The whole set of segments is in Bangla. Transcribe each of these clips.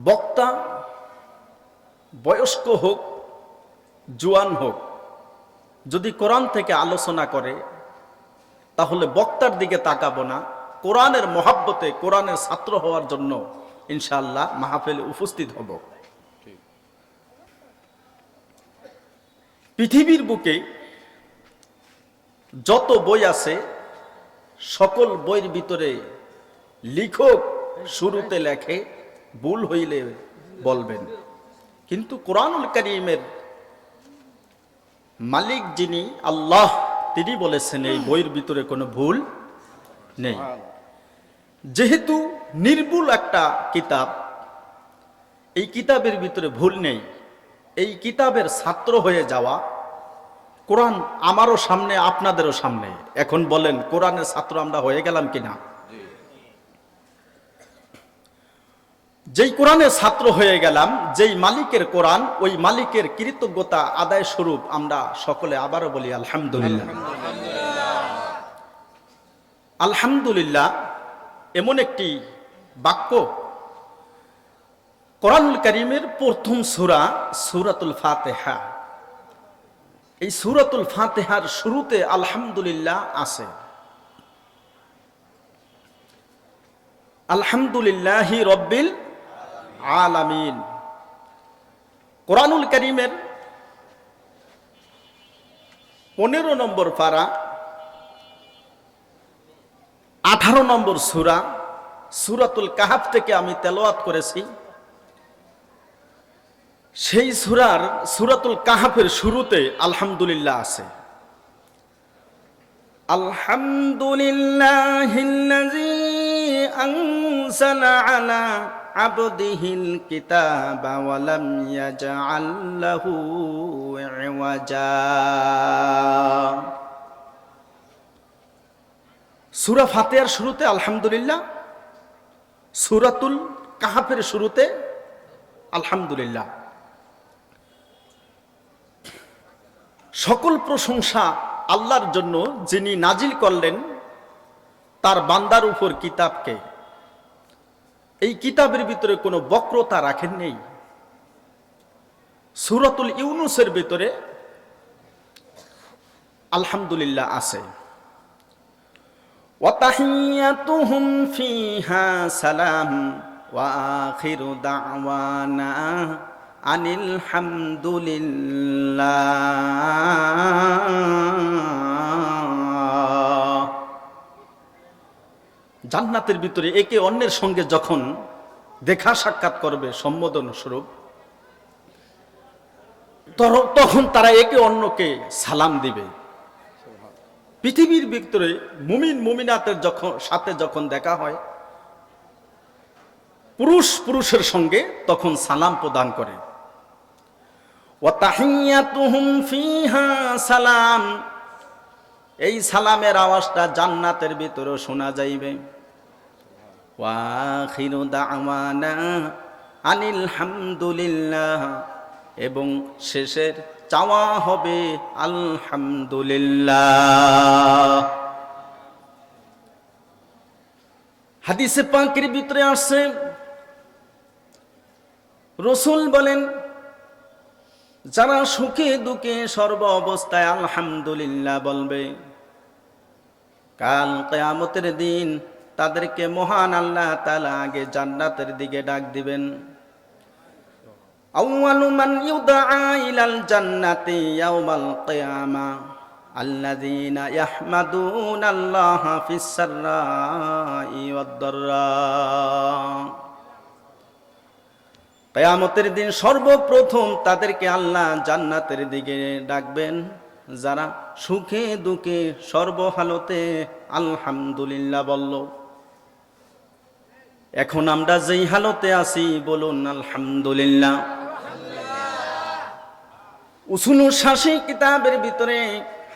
বক্তা, বয়স্ক হোক, জোয়ান হোক, যদি কোরআন থেকে আলোচনা করে, তাহলে বক্তার দিকে তাকাবো না। কোরআনের মহাব্বতে কোরআনের ছাত্র হওয়ার জন্য ইনশাআল্লাহ মাহফিলে উপস্থিত হব। পৃথিবীর বুকে যত বই আছে, সকল বইয়ের ভিতরে লিখক শুরুতে লেখে ভুল হইলে বলবেন। কিন্তু কোরআনুল করিমের মালিক যিনি, আল্লাহ, তিনি বলেছেন এই বইয়ের ভিতরে কোনো ভুল নেই। যেহেতু নির্ভুল একটা কিতাব, এই কিতাবের ভিতরে ভুল নেই। এই কিতাবের ছাত্র হয়ে যাওয়া, কোরআন আমারও সামনে, আপনাদেরও সামনে। এখন বলেন, কোরআনের ছাত্র আমরা হয়ে গেলাম কিনা? যেই কোরআনের ছাত্র হয়ে গেলাম, যেই মালিকের কোরআন, ওই মালিকের কৃতজ্ঞতা আদায় স্বরূপ আমরা সকলে আবারও বলি আলহামদুলিল্লাহ। আলহামদুলিল্লাহ এমন একটি বাক্য। কোরআনুল করিমের প্রথম সুরা, সুরাতুল ফাতেহা। এই সুরাতুল ফাতেহার শুরুতে আলহামদুলিল্লাহ আছে। আলহামদুলিল্লাহি রব্বিল আলামিন। কোরআনুল করিমের পনেরো নম্বর পারা, আঠারো নম্বর সুরা, সুরাতুল কাহাফ থেকে আমি তেলোয়াত করেছি। সেই সুরার, সুরাতুল কাহাফের শুরুতে আলহামদুলিল্লাহ আছে। আলহামদুলিল্লাহিল্লাযী আনসালা আলা আবদিহিল কিতাবা ওয়া লাম ইয়াজআল লাহু ইওয়াজা। শুরুতে, আলহামদুলিল্লাহ, সূরাতুল কাহাফের শুরুতে, আলহামদুলিল্লাহ। সকল প্রশংসা আল্লাহর জন্য যিনি নাজিল করলেন, তার বান্দার উপর কিতাবকে। এই কিতাবের ভিতরে কোনো বক্রতা রাখেন নেই সুরাতুল ইউনুসের ভিতরে আলহামদুলিল্লাহ আছে وتحيتهم فيها سلام وآخر دعوانا أن الحمد لله জান্নাতের ভিতরে একে অন্যের সঙ্গে যখন দেখা সাক্ষাৎ করবে সম্বোধন স্বরূপ তখন তারা একে অন্যকে সালাম দিবে। পৃথিবীর ভিতরে মুমিন, মুমিনাতের যখন সাথে যখন দেখা হয়, পুরুষ পুরুষের সঙ্গে তখন সালাম প্রদান করে। সালাম। এই সালামের আওয়াজটা জান্নাতের ভিতরে শোনা যাইবে। ওয়াখিরু আনিল হামদুলিল্লাহ। এবং শেষের চাওয়া হবে আলহামদুলিল্লাহ। হাদিসে পাকের ভিতরে আসছে, রসুল বলেন, যারা সুখে দুঃখে সর্ব অবস্থায় আলহামদুলিল্লাহ বলবে, কাল কেয়ামতের দিন তাদেরকে মহান আল্লাহ তালা আগে জান্নাতের দিকে ডাক দিবেন। কেয়ামতের দিন সর্বপ্রথম তাদেরকে আল্লাহ জান্নাতের দিকে ডাকবেন। যারা সুখে দুঃখে সর্বহালতে আলহামদুলিল্লাহ বলল এখন আমরা যেই হালতে আছি, বলুন আলহামদুলিল্লাহ। উসুনু শাসি কিতাবের ভিতরে,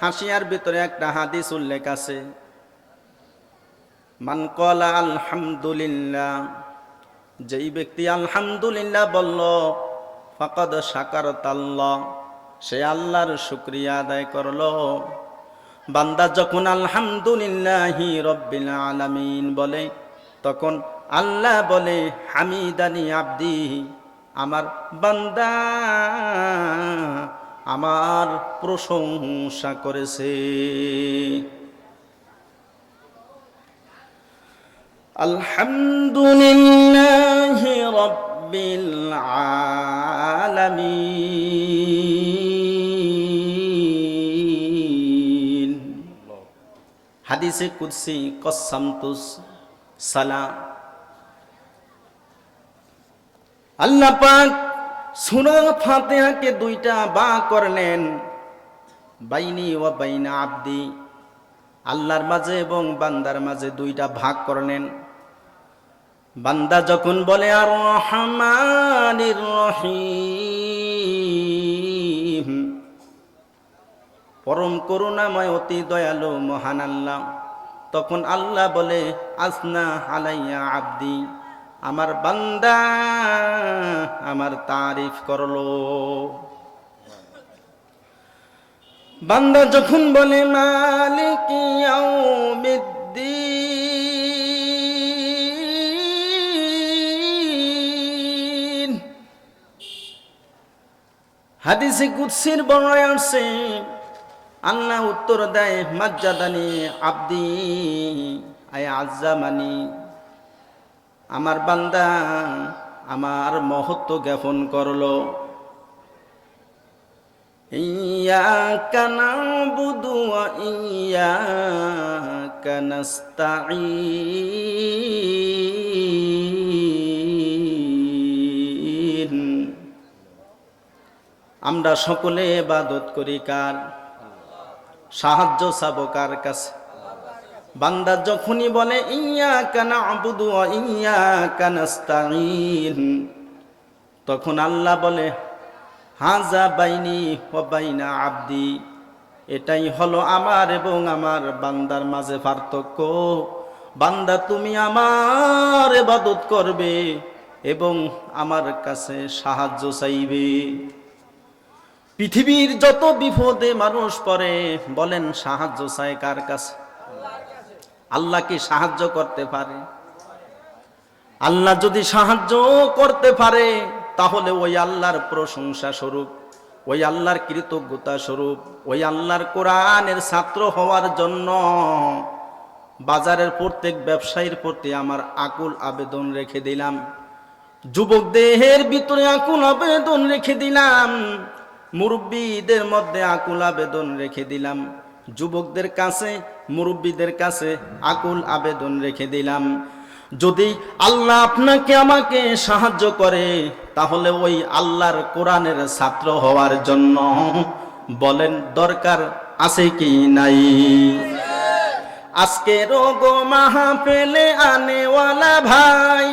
হাসিয়ার ভিতরে একটা হাদিস উল্লেখ আছে। মান কলা আলহামদুলিল্লাহ, যেই ব্যক্তি আলহামদুলিল্লাহ বলল, ফাকাদ সাকার তাল্লাহ সে আল্লাহর শুক্রিয়া আদায় করল। বান্দা যখন আলহামদুলিল্লাহি রব্বিল আলামিন বলে, তখন আল্লাহ বলে, হামিদানি আব্দি, আমার বান্দা আমার প্রশংসা করেছে। আলহামদুলিল্লাহ রব্বিল আলামিন। হাদিসে কুদসি, কসামতুস সালাম। আল্লাহ পাক সুরা ফাতিহাকে দুইটা বা করলেন। বাইনি ও বাইনা আব্দি। আল্লাহর মাঝে এবং বান্দার মাঝে দুইটা ভাগ করলেন। বান্দা যখন বলে আর রহমানির রহিম। পরম করুণাময়, অতি দয়ালু, মহান আল্লাহ। তখন আল্লাহ বলে, আসনা আলাইয়া আব্দি। আমার বান্দা আমার তারিফ করল। বান্দা যখন বলে, মালিক হাদিসে কুৎসির বর্ণায় আসছে আল্লাহ উত্তর দেয়, মাজ্জাদানি আব্দি, আয় আজ্জামানি। আমার বান্দা আমার মহত্ব জ্ঞাপন করলো إياك نعبد وإياك نستعين আমরা সকলে ইবাদত করি কার সাহায্য চাবো কার কাছে বান্দা যখনই বলে ইয়া কানা আবুদু ইয়া কানাস্তাইন তখন আল্লাহ বলে, হাজা বাইনি বাইনা আব্দি, এটাই হলো আমার এবং আমার বান্দার মাঝে পার্থক্য। বান্দা তুমি আমার এবাদত করবে এবং আমার কাছে সাহায্য চাইবে। পৃথিবীর যত বিপদে মানুষ পড়ে, বলেন সাহায্য চায় কার কাছে? আল্লাহ কি সাহায্য করতে পারে? আল্লাহ যদি সাহায্য করতে পারে, তাহলে ওই আল্লাহর প্রশংসা স্বরূপ, ওই আল্লাহর কৃতজ্ঞতা স্বরূপ, ওই আল্লাহর কোরআনের ছাত্র হওয়ার জন্য বাজারের প্রত্যেক ব্যবসায়ীর প্রতি আমার আকুল আবেদন রেখে দিলাম। যুবক দেহের ভিতরে আকুল আবেদন রেখে দিলাম। মুরব্বীদের মধ্যে আকুল আবেদন রেখে দিলাম। যুবকদের কাছে মুরব্বীদের কাছে আকুল আবেদন রেখে দিলাম। যদি আল্লাহ আপনাকে আমাকে সাহায্য করে, তাহলে ওই আল্লাহর কোরআনের ছাত্র হওয়ার জন্য বলেন, দরকার আছে কি নাই? আজকে রোগ মাহা পেলে আনেওয়ালা ভাই,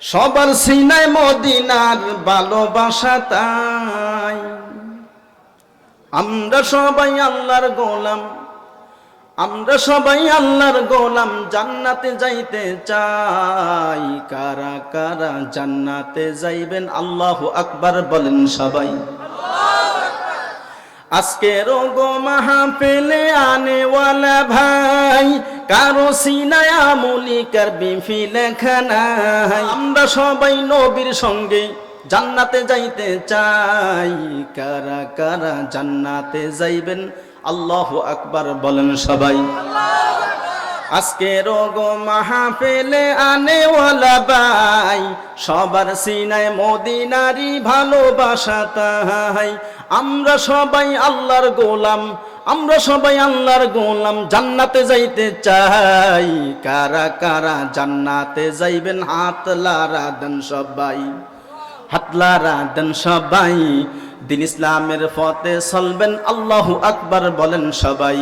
সবার সিনায় মদিনার ভালোবাসা তাই। আমরা সবাই আল্লাহর গোলাম। আমরা সবাই আল্লাহর গোলাম, জান্নাতে যাইতে চাই। কারা কারা জান্নাতে যাইবেন? আল্লাহ আকবার বলেন সবাই। আজকে রোগ মাহা পেলে আনেওয়ালা ভাই, কারও সিনায় আমলি করবি ফি লেখা নাই আমরা সবাই নবীর সঙ্গে জান্নাতে যাইতে চাই। কারা কারা জান্নাতে যাইবেন? আল্লাহ আকবার বলেন সবাই। আজকে রোগ মাহা পেলে আনেওয়ালা বাই সবার সিনায় মদিনারি ভালোবাসা তাই আমরা সবাই আল্লাহর গোলাম, আমরা সবাই আল্লাহর গোলাম, জান্নাতে যাইতে চাই। কারা কারা জান্নাতে যাইবেন, হাত লারা দেন সবাই, হাত লারা দেন সবাই। দিন ইসলামের ফতে চলবেন আল্লাহ আকবার বলেন সবাই।